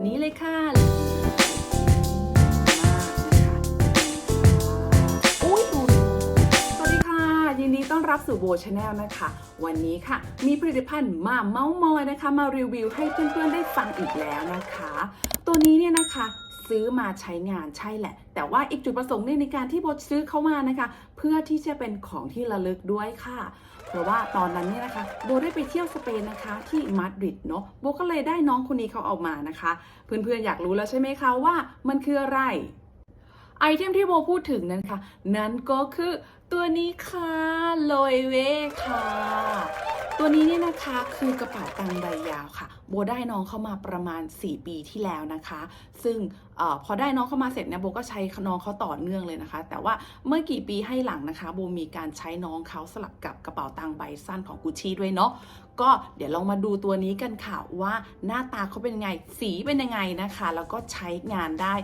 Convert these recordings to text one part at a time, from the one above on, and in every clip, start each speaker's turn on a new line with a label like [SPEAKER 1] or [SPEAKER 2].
[SPEAKER 1] ตัวนี้เลยค่ะมากนะคะอุ้ยดูสวัสดีค่ะยินดีต้อนรับสู่โบชาแนลนะคะ วันนี้ค่ะ มีผลิตภัณฑ์มาเมาส์มอยนะคะ มารีวิวให้เพื่อนๆได้ฟังอีกแล้วนะคะ ตัวนี้เนี่ยนะคะ ซื้อมาใช้งานใช่แหละ แต่ว่าอีกจุดประสงค์นี่ในการที่โบซื้อเข้ามานะคะ เพื่อที่จะเป็นของที่ระลึกด้วยค่ะ เพราะว่าตอนนั้นเนี่ยนะคะโบได้ไปเที่ยวสเปนนะคะที่มาดริดเนาะโบก็เลยได้น้องคนนี้เขาเอามานะคะ เพื่อนๆอยากรู้แล้วใช่ไหมคะว่ามันคืออะไรไอเทมที่โบพูดถึงนั้นค่ะ นั่นก็คือตัวนี้ค่ะโลยเวค่ะ ตัวนี้เนี่ยนะคะคือกระเป๋าตังค์ใบยาวค่ะ โบได้น้องเข้ามาประมาณ 4 ปีที่แล้วนะคะ ซึ่งอพอได้น้องเข้ามาเสร็จเนี่ยโบก็ใช้น้องเขาต่อเนื่องเลยนะคะ แต่ว่าเมื่อกี่ปีให้หลังนะคะ โบมีการใช้น้องเขาสลับกับกระเป๋าตังค์ใบสั้นของกุชชี่ด้วยเนาะก็เดี๋ยวลองมาดูตัวนี้กันค่ะว่าหน้าตาเขาเป็นไงสีเป็นยังไงนะคะ แล้วก็ใช้งานได้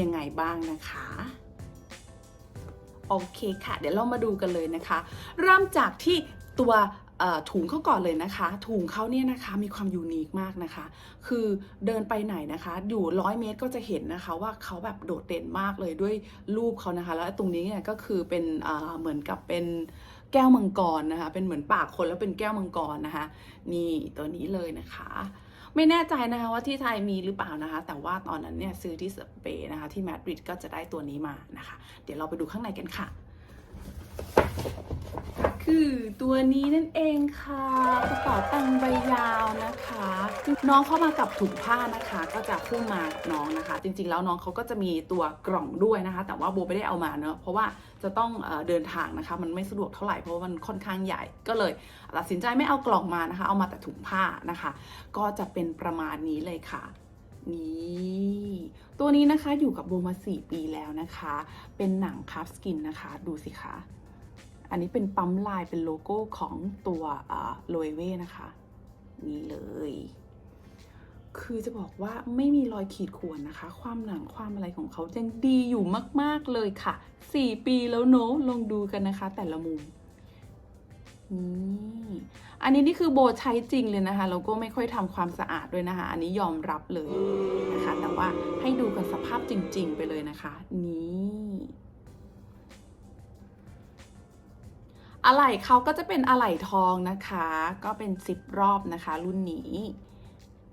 [SPEAKER 1] ยังไงบ้างนะคะโอเคค่ะ เดี๋ยวเรามาดูกันเลยนะคะ เริ่มจากที่ตัว ถุงเขาก่อนเลยนะคะ ถุงเขาเนี่ยนะคะมีความยูนิคมากนะคะ คือเดินไปไหนนะคะ อยู่ร้อยเมตรก็จะเห็นนะคะว่าเขาแบบโดดเด่นมากเลยด้วยรูปเขานะคะ แล้วตรงนี้เนี่ยก็คือเป็นเหมือนกับเป็นแก้วมังกรนะคะ เป็นเหมือนปากคนแล้วเป็นแก้วมังกรนะคะ นี่ตัวนี้เลยนะคะไม่แน่ใจนะคะว่าที่ไทยมีหรือเปล่านะคะ แต่ว่าตอนนั้นเนี่ยซื้อที่สเปนนะคะ ที่มาดริดก็จะได้ตัวนี้มานะคะ เดี๋ยวเราไปดูข้างในกันค่ะ คือตัวนี้นั่นเองค่ะกระเป๋าตังใบยาวนะคะ น้องเข้ามากับถุงผ้านะคะ ก็จะคู่มากับน้องนะคะ จริงๆ แล้วน้องเขาก็จะมีตัวกล่องด้วยนะคะ แต่ว่าโบไม่ได้เอามาเนอะเพราะว่าจะต้องเออเดินทางนะคะ มันไม่สะดวกเท่าไหร่เพราะว่ามันค่อนข้างใหญ่ก็เลยตัดสินใจไม่เอากล่องมานะคะ เอามาแต่ถุงผ้านะคะ ก็จะเป็นประมาณนี้เลยค่ะนี่ตัวนี้นะคะอยู่กับโบมา 4 ปีแล้วนะคะ เป็นหนังคัฟสกินนะคะ ดูสิคะ อันนี้เป็นปั๊มลายเป็นโลโก้ของตัวโลเวนะคะ นี่เลย คือจะบอกว่าไม่มีรอยขีดข่วนนะคะ ความหนังความอะไรของเขายังดีอยู่มาก ๆ เลยค่ะ 4 ปีแล้วเนอะลองดูกันนะคะ แต่ละมุมนี่อันนี้นี่คือโบใช้จริงเลยนะคะ แล้วก็ไม่ค่อยทำความสะอาดด้วยนะคะ อันนี้ยอมรับเลยนะคะ แต่ว่าให้ดูกันสภาพจริง ๆ ไปเลยนะคะ นี่ อะไหล่เขาก็จะเป็นอะไหล่ทองนะคะ ก็เป็นซิปรอบนะคะ รุ่นนี้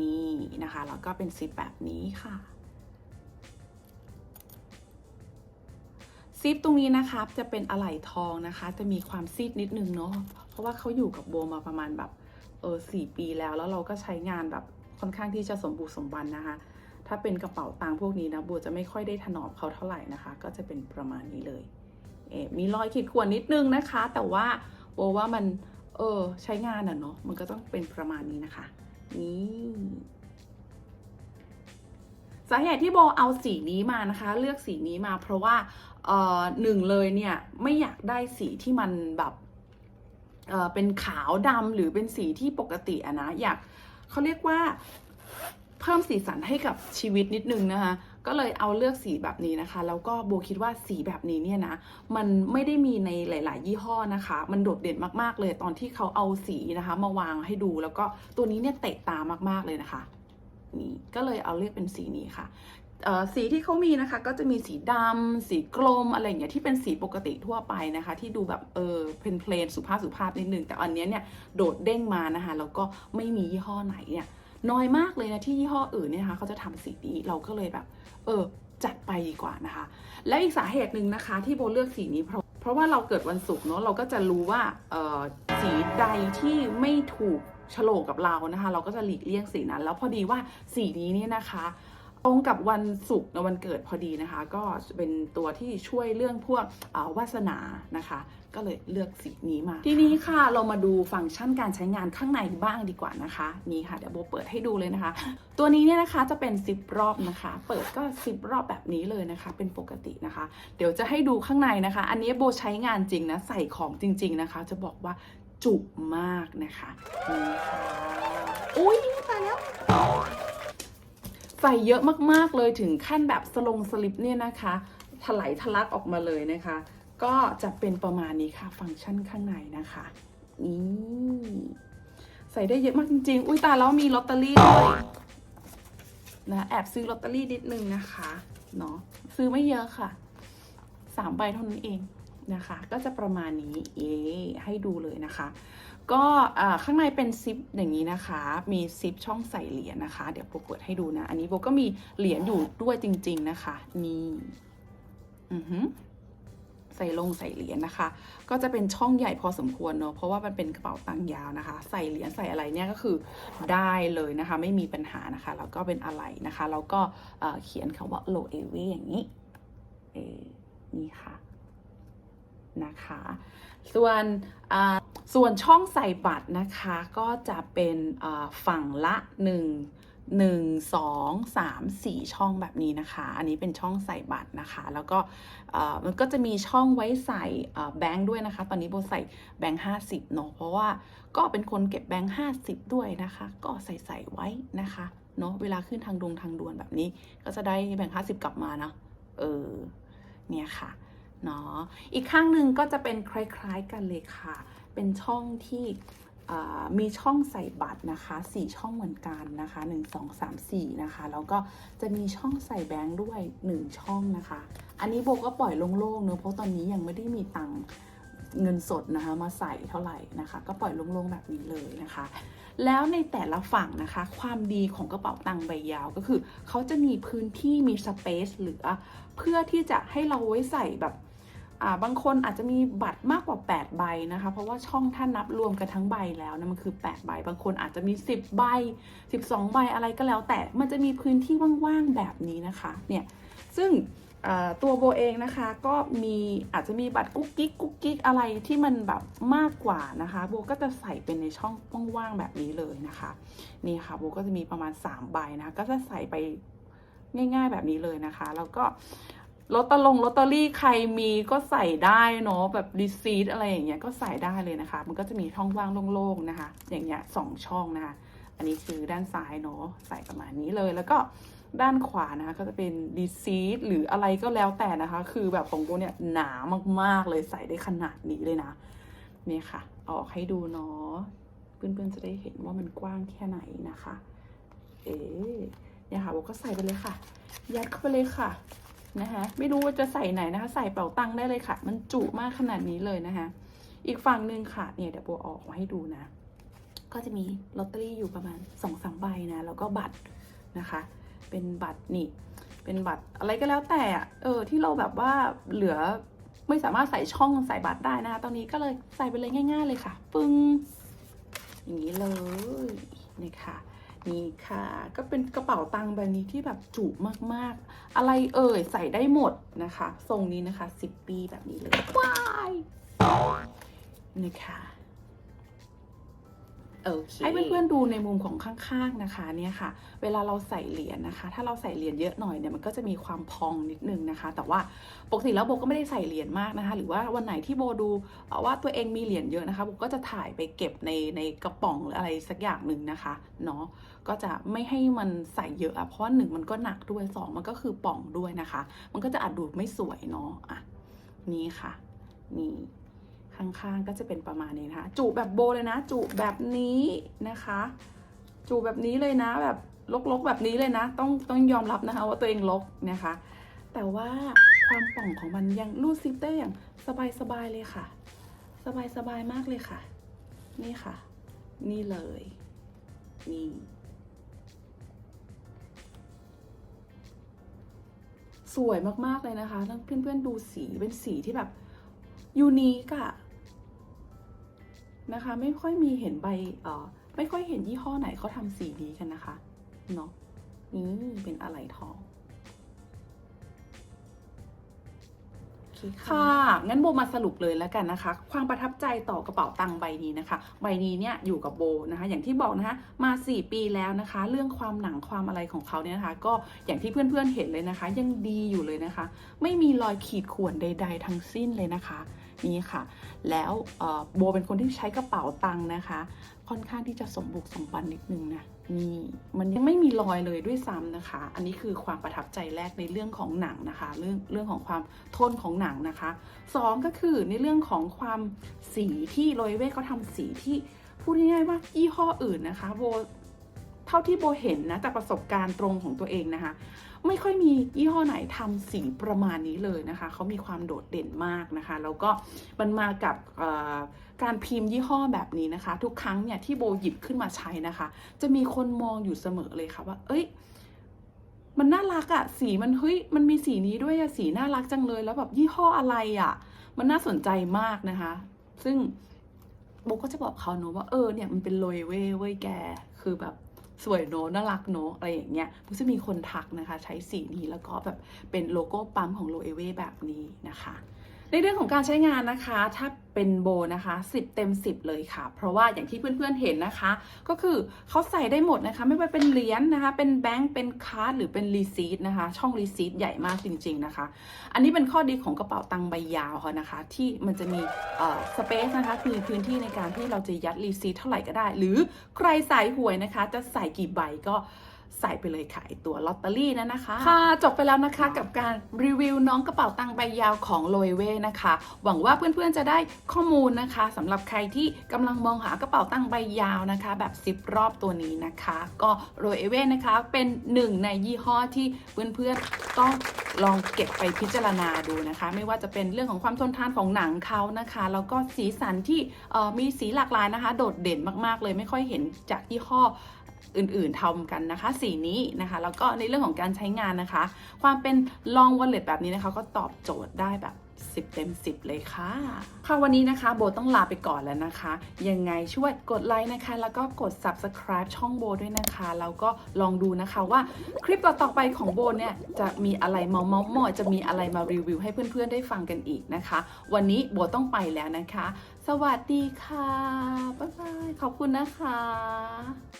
[SPEAKER 1] นี่นะคะ แล้วก็เป็นซิปแบบนี้ค่ะซิปตรงนี้นะคะจะเป็นอะไหล่ทองนะคะ จะมีความซีดนิดนึงเนาะเพราะว่าเขาอยู่กับโบมาประมาณแบบเออสี่ปีแล้วแล้วเราก็ใช้งานแบบค่อนข้างที่จะสมบูรณ์สมบันนะคะ ถ้าเป็นกระเป๋าตังพวกนี้นะโบจะไม่ค่อยได้ถนอมเขาเท่าไหร่นะคะ ก็จะเป็นประมาณนี้เลย มีรอยขีดข่วนนิดนึงนะคะ แต่ว่าโบว่ามันเออใช้งานอะเนาะมันก็ต้องเป็นประมาณนี้นะคะ นี่สาเหตุที่โบเอาสีนี้มานะคะ เลือกสีนี้มาเพราะว่าเออหนึ่งเลยเนี่ยไม่อยากได้สีที่มันแบบเออเป็นขาวดำหรือเป็นสีที่ปกติอะนะอยากเขาเรียกว่าเพิ่มสีสันให้กับชีวิตนิดนึงนะคะ ก็เลยเอาเลือกสีแบบนี้นะคะ แล้วก็โบคิดว่าสีแบบนี้เนี่ยนะ มันไม่ได้มีในหลาย ๆ ยี่ห้อนะคะ มันโดดเด่นมากๆเลยตอนที่เขาเอาสีนะคะ มาวางให้ดูแล้วก็ตัวนี้เนี่ยเตะตามากๆเลยนะคะนี่ก็เลยเอาเลือกเป็นสีนี้ค่ะสีที่เขามีนะคะก็จะมีสีดำสีกลมอะไรอย่างเงี้ยที่เป็นสีปกติทั่วไปนะคะ ที่ดูแบบเออเพนเพลนสุภาพสุภาพนิดนึงแต่อันนี้เนี่ยโดดเด้งมานะคะแล้วก็ไม่มียี่ห้อไหนเนี่ย น้อยมากเลยนะที่ยี่ห้ออื่นเนี่ยนะคะเขาจะทำสีนี้เราก็เลยแบบ เออ จัดไปดีกว่านะคะ และอีกสาเหตุหนึ่งนะคะ ที่โบเลือกสีนี้เพราะเพราะว่าเราเกิดวันศุกร์เนาะเราก็จะรู้ว่าเออสีใดที่ไม่ถูกโฉลกกับเรานะคะ เราก็จะหลีกเลี่ยงสีนั้น แล้วพอดีว่าสีนี้เนี่ยนะคะ ตรงกับวันศุกร์ในวันเกิดพอดีนะคะ ก็เป็นตัวที่ช่วยเรื่องพวกเอ่อวาสนานะคะ ก็เลยเลือกสีนี้มา ทีนี้ค่ะเรามาดูฟังก์ชันการใช้งานข้างในบ้างดีกว่านะคะนี่ค่ะเดี๋ยวโบเปิดให้ดูเลยนะคะ ตัวนี้เนี่ยนะคะจะเป็นซิปรอบนะคะ เปิดก็ซิปรอบแบบนี้เลยนะคะ เป็นปกตินะคะ เดี๋ยวจะให้ดูข้างในนะคะ อันนี้โบใช้งานจริงนะใส่ของจริง ๆนะคะ จะบอกว่าจุมากนะคะนี่ค่ะอุ้ยตายแล้ว ใส่เยอะมากๆเลยถึงขั้นแบบสลงสลิปเนี่ยนะคะถลายทะลักออกมาเลยนะคะ ก็จะเป็นประมาณนี้ค่ะ ฟังก์ชันข้างในนะคะนี่ใส่ได้เยอะมากจริงๆ อุ้ยตาแล้วมีลอตเตอรี่ด้วยนะแอบซื้อลอตเตอรี่นิดนึงนะคะเนาะซื้อไม่เยอะค่ะสามใบเท่านั้นเองนะคะ ก็จะประมาณนี้เอให้ดูเลยนะคะ ก็ข้างในเป็นซิปอย่างนี้นะคะ มีซิปช่องใส่เหรียญนะคะ เดี๋ยวโบเปิดให้ดูนะ อันนี้โบก็มีเหรียญอยู่ด้วยจริง ๆนะคะ นี่อือหือใส่ลงใส่เหรียญนะคะ ก็จะเป็นช่องใหญ่พอสมควรเนอะเพราะว่ามันเป็นกระเป๋าตังค์ยาวนะคะ ใส่เหรียญใส่อะไรเนี่ยก็คือได้เลยนะคะ ไม่มีปัญหานะคะแล้วก็เป็นอะไรนะคะแล้วก็เขียนคำว่า low a v อย่างนี้เอนี่ค่ะ นะคะ ส่วนส่วนช่องใส่บัตรนะคะก็จะเป็นอ่าฝั่งละ 1 1 2 3 4 ช่องแบบนี้นะคะ อันนี้เป็นช่องใส่บัตรนะคะ แล้วก็มันก็จะมีช่องไว้ใส่แบงค์ด้วยนะคะ ตอนนี้โบใส่แบงค์50เนาะ เพราะว่าก็เป็นคนเก็บแบงค์50 ด้วยนะคะ ก็ใส่ใส่ไว้นะคะเนาะ เวลาขึ้นทางดงทางด่วนแบบนี้ ก็จะได้แบงค์50 กลับมานะ เออ เนี่ยค่ะ เนาะอีกข้างหนึ่งก็จะเป็นคล้ายๆกันเลยค่ะ เป็นช่องที่มีช่องใส่บัตรนะคะ4ช่องเหมือนกันนะคะ 1 2 3 4 นะคะ แล้วก็จะมีช่องใส่แบงค์ด้วย 1 ช่องนะคะ อันนี้โบก็ปล่อยโล่งๆเนอะเพราะตอนนี้ยังไม่ได้มีตังค์เงินสดนะคะมาใส่เท่าไหร่นะคะ ก็ปล่อยโล่งๆแบบนี้เลยนะคะ แล้วในแต่ละฝั่งนะคะ ความดีของกระเป๋าตังค์ใบยาวก็คือ เขาจะมีพื้นที่มีสเปซเหลือ เพื่อที่จะให้เราไว้ใส่แบบ บางคนอาจจะมีบัตรมากกว่า 8 ใบนะคะ เพราะว่าช่องถ้านับรวมกันทั้งใบแล้วนะมันคือ 8 ใบ บางคนอาจจะมี 10 ใบ 12 ใบอะไรก็แล้ว แต่มันจะมีพื้นที่ว่างๆแบบนี้นะคะเนี่ยซึ่งตัวโบเองนะคะก็มีอาจจะมีบัตรกุ๊กกิ๊กกุ๊กกิ๊กอะไรที่มันแบบมากกว่านะคะโบก็จะใส่เป็นในช่องว่างๆแบบนี้เลยนะคะนี่ค่ะโบก็จะมีประมาณ 3 ใบนะก็จะใส่ไปง่าย ๆแบบนี้เลยนะคะ แล้วก็ ลอตเตอรงลอตเตอรี่ใครมีก็ใส่ได้เนาะแบบรีซีทอะไรอย่างเงี้ยก็ใส่ได้เลยนะคะ มันก็จะมีช่องว่างโล่งๆนะคะ อย่างเงี้ยสองช่องนะคะ อันนี้คือด้านซ้ายเนาะใส่ประมาณนี้เลยแล้วก็ด้านขวานะคะก็จะเป็นรีซีทหรืออะไรก็แล้วแต่นะคะ คือแบบของโบเนี่ยหนามากๆเลยใส่ได้ขนาดนี้เลยนะนี่ค่ะเอาอกให้ดูเนาะเพื่อนๆจะได้เห็นว่ามันกว้างแค่ไหนนะคะ เอ๊เนี่ยค่ะโบก็ใส่ไปเลยค่ะ ยัดเข้าไปเลยค่ะ นะคะ ไม่รู้ว่าจะใส่ไหนนะคะ ใส่เป๋าตังได้เลยค่ะ มันจุมากขนาดนี้เลยนะคะ อีกฝั่งหนึ่งค่ะเนี่ยเดี๋ยวโบอออกมาให้ดูนะ ก็จะมีลอตเตอรี่อยู่ประมาณสองสามใบนะ แล้วก็บัตรนะคะ เป็นบัตรนี่ เป็นบัตรอะไรก็แล้วแต่อะเออที่เราแบบว่าเหลือไม่สามารถใส่ช่องใส่บัตรได้นะคะตอนนี้ก็เลยใส่ไปเลยง่าย ๆ เลยค่ะ ปึ้งอย่างนี้เลยนี่ค่ะ นี่ค่ะ ก็เป็นกระเป๋าตังค์ใบนี้ที่แบบจุมากๆ อะไรเอ่ยใส่ได้หมดนะคะ ทรงนี้นะคะ 10 ปีแบบนี้เลยว้ายนี่ค่ะ โอเคให้เพื่อนๆดูในมุมของข้างๆนะคะเนี่ยค่ะ เวลาเราใส่เหรียญนะคะ ถ้าเราใส่เหรียญเยอะหน่อยเนี่ยมันก็จะมีความพองนิดนึงนะคะ แต่ว่าปกติแล้วโบก็ไม่ได้ใส่เหรียญมากนะคะ หรือว่าวันไหนที่โบดูว่าตัวเองมีเหรียญเยอะนะคะโบก็จะถ่ายไปเก็บในในกระป๋องหรืออะไรสักอย่างหนึ่งนะคะเนาะก็จะไม่ให้มันใส่เยอะอะเพราะว่าหนึ่งมันก็หนักด้วยสองมันก็คือป่องด้วยนะคะ มันก็จะอาจดูไม่สวยเนาะอะนี่ค่ะ นี่ ข้างๆก็จะเป็นประมาณนี้นะคะจุแบบโบเลยนะ จุแบบนี้นะคะจูแบบนี้เลยนะแบบลกๆแบบนี้เลยนะ ต้องต้องยอมรับนะคะ ว่าตัวเองลกนะคะ แต่ว่าความป่องของมันยังรูดซิปได้อย่างสบายๆเลยค่ะ สบายๆมากเลยค่ะ นี่ค่ะ นี่เลยนี่สวยมากๆเลยนะคะแล้วเพื่อนๆดูสีเป็นสีที่แบบยูนิคอะ นะคะ ไม่ค่อยมีเห็นใบเอ่อไม่ค่อยเห็นยี่ห้อไหนเขาทำสีนี้กันนะคะเนาะนี่เป็นอะไรทองคค่ะ งั้นโบมาสรุปเลยแล้วกันนะคะ ความประทับใจต่อกระเป๋าตังค์ใบนี้นะคะ ใบนี้เนี่ยอยู่กับโบนะคะ อย่างที่บอกนะคะ มา 4 ปีแล้วนะคะ เรื่องความหนังความอะไรของเขาเนี่ยนะคะ ก็อย่างที่เพื่อนๆเห็นเลยนะคะ ยังดีอยู่เลยนะคะ ไม่มีรอยขีดข่วนใด ๆ ทั้งสิ้นเลยนะคะ นี่ค่ะ แล้วโบเป็นคนที่ใช้กระเป๋าตังค์นะคะ ค่อนข้างที่จะสมบุกสมบันนิดนึงนะนี่มันยังไม่มีรอยเลยด้วยซ้ำนะคะ อันนี้คือความประทับใจแรกในเรื่องของหนังนะคะ เรื่องเรื่องของความทนของหนังนะคะสองก็คือในเรื่องของความสีที่โรยเว่เขาทำสีที่พูดง่ายๆว่ายี่ห้ออื่นนะคะโบเท่าที่โบเห็นนะจากประสบการณ์ตรงของตัวเองนะคะ ไม่ค่อยมียี่ห้อไหนทำสีประมาณนี้เลยนะคะเขามีความโดดเด่นมากนะคะ แล้วก็มันมากับการพิมพ์ยี่ห้อแบบนี้นะคะ ทุกครั้งเนี่ยที่โบหยิบขึ้นมาใช้นะคะ จะมีคนมองอยู่เสมอเลยค่ะว่า เอ้ยมันน่ารักอะสีมันเฮ้ยมันมีสีนี้ด้วยอะสีน่ารักจังเลยแล้วแบบยี่ห้ออะไรอะมันน่าสนใจมากนะคะ ซึ่งโบก็จะบอกเขาเนอะว่าเออเนี่ยมันเป็นโลยเว่เว้ยแก คือแบบ สวยเนอะน่ารักเนอะอะไรอย่างเงี้ยมันจะมีคนทักนะคะ ใช้สีนี้แล้วก็แบบเป็นโลโก้ปั๊มของโลเอเว่แบบนี้นะคะ ในเรื่องของการใช้งานนะคะ ถ้าเป็นโบนะคะ 10 เต็ม 10 เลยค่ะ เพราะว่าอย่างที่เพื่อนๆเห็นนะคะ ก็คือเขาใส่ได้หมดนะคะ ไม่ว่าเป็นเหรียญนะคะ เป็นแบงก์เป็นคาร์ดหรือเป็นรีซีทนะคะ ช่องรีซีทใหญ่มากจริง ๆนะคะ อันนี้เป็นข้อดีของกระเป๋าตังค์ใบยาวเขานะคะ ที่มันจะมีสเปซนะคะ คือพื้นที่ในการที่เราจะยัดรีซีทเท่าไหร่ก็ได้ หรือใครใส่หวยนะคะ จะใส่กี่ใบก็ ใส่ไปเลยค่ะไอ้ตัวลอตเตอรี่นั่นนะคะ ค่ะ จบไปแล้วนะคะกับการรีวิวน้องกระเป๋าตังค์ใบยาวของโลเวนะคะ หวังว่าเพื่อนๆจะได้ข้อมูลนะคะสำหรับใครที่กำลังมองหากระเป๋าตังค์ใบยาวนะคะ แบบซิปรอบตัวนี้นะคะ ก็โรเอเว่นะคะเป็นหนึ่งในยี่ห้อที่เพื่อนๆต้องลองเก็บไปพิจารณาดูนะคะ ไม่ว่าจะเป็นเรื่องของความทนทานของหนังเขานะคะ แล้วก็สีสันที่เอ่อมีสีหลากหลายนะคะ โดดเด่นมากๆเลยไม่ค่อยเห็นจากยี่ห้อ อื่นๆทำกันนะคะ สีนี้นะคะ แล้วก็ในเรื่องของการใช้งานนะคะ ความเป็น long wallet แบบนี้นะคะ ก็ตอบโจทย์ได้แบบ10 เต็ม 10 เลยค่ะ ค่ะวันนี้นะคะโบต้องลาไปก่อนแล้วนะคะ ยังไงช่วยกดไลค์นะคะ แล้วก็กด subscribe ช่องโบด้วยนะคะ แล้วก็ลองดูนะคะว่าคลิปต่อๆไปของโบเนี่ยจะมีอะไรเมาเมาๆมอจะมีอะไรมารีวิวให้เพื่อนๆได้ฟังกันอีกนะคะ วันนี้โบต้องไปแล้วนะคะ สวัสดีค่ะ บ๊ายบาย ขอบคุณนะคะ